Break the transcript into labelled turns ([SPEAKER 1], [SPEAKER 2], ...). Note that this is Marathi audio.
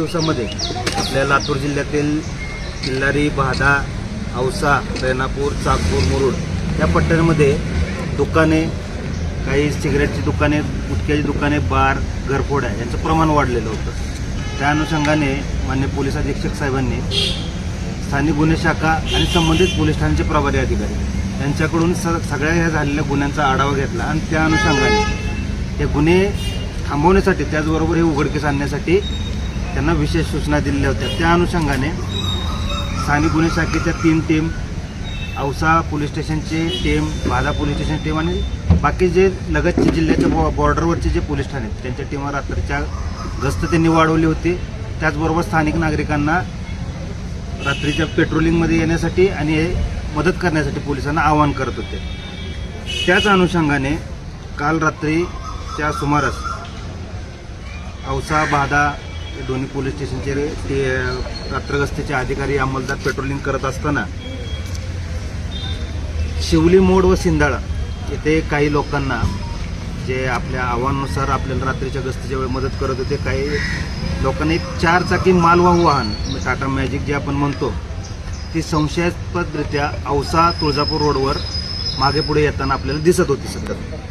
[SPEAKER 1] दिवसामध्ये आपल्या लातूर जिल्ह्यातील किल्लारी बहादा औसा रेणापूर चाकूर मुरुड या पट्ट्यांमध्ये दुकाने काही सिगरेटची दुकाने गुटख्याची दुकाने बार घरफोड्या यांचं प्रमाण वाढलेलं होतं. त्या अनुषंगाने मान्य पोलीस अधीक्षक साहेबांनी स्थानिक गुन्हे शाखा आणि संबंधित पोलीस ठाण्याचे प्रभारी अधिकारी यांच्याकडून स सगळ्या ह्या झालेल्या गुन्ह्यांचा आढावा घेतला आणि त्या अनुषंगाने हे गुन्हे थांबवण्यासाठी त्याचबरोबर हे उघडकीस आणण्यासाठी त्यांना विशेष सूचना दिलेल्या होत्या. त्या अनुषंगाने स्थानिक गुन्हे शाखेच्या तीन टीम औसा पोलीस स्टेशनचे टीम बाधा पोलीस स्टेशन टीम आणि बाकी जे लगतचे जिल्ह्याच्या बॉ बॉर्डरवरचे जे पोलीस ठाणे आहेत, त्यांच्या टीमा रात्रीच्या गस्त त्यांनी वाढवली होती. त्याचबरोबर स्थानिक नागरिकांना रात्रीच्या पेट्रोलिंगमध्ये येण्यासाठी आणि हे मदत करण्यासाठी पोलिसांना आवाहन करत होते. त्याच अनुषंगाने काल रात्रीच्या सुमारास औसा बाधा दोन्ही पोलीस स्टेशनचे ते रात्रगस्तीचे अधिकारी अंमलदार पेट्रोलिंग करत असताना शिवली मोड व सिंधाळा येथे काही लोकांना जे आपल्या आव्हानानुसार आपल्याला रात्रीच्या गस्तीच्या वेळी मदत करत होते काही लोकांनी एक चार चाकी मालवाहू वाहन म्हणजे टाटा मॅजिक जे आपण म्हणतो ती संशयास्पदरित्या औसा तुळजापूर रोडवर मागे पुढे येताना आपल्याला दिसत होती सतत.